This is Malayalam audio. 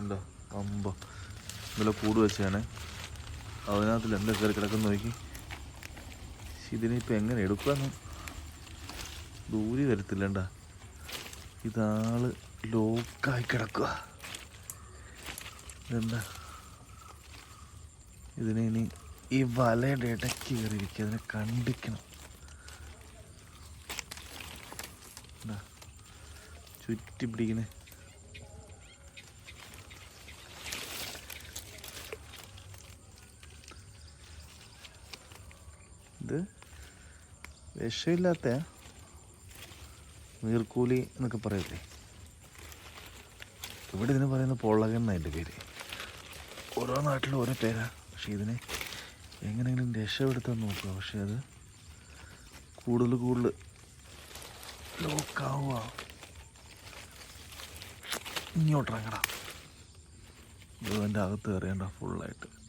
ഉണ്ടോ അമ്പ ഇന്നലെ കൂട് വെച്ചാണ് അതിനകത്തിൽ എന്താ കയറി കിടക്കുന്ന നോക്കി. ഇതിനിപ്പോൾ എങ്ങനെ എടുക്കാന്ന്? ദൂരി വരത്തില്ലണ്ട. ഇതാൾ ലോക്കായി കിടക്കുക ഇതെന്താ? ഇതിനെ ഇനി ഈ വലയുടെ ഇടയ്ക്ക് കയറിയിരിക്കുക. അതിനെ കണ്ടിക്കണം. ചുറ്റി പിടിക്കണേ. ഇത് വിഷമില്ലാത്ത നീർക്കൂലി എന്നൊക്കെ പറയല്ലേ? ഇവിടെ ഇതിന് പറയുന്ന പൊള്ളകൻ എന്നതിന്റെ പേര്? ഓരോ നാട്ടിലും ഓരോ പേരാ. പക്ഷേ ഇതിനെ എങ്ങനെയെങ്കിലും രക്ഷപ്പെടുത്താൻ നോക്കുക. പക്ഷെ അത് കൂടുതൽ കൂടുതൽ ലോക്കാവുക. ഇങ്ങോട്ടിറങ്ങടാ. ഇത് എന്റെ അകത്ത് കയറിയണ്ട ഫുള്ളായിട്ട്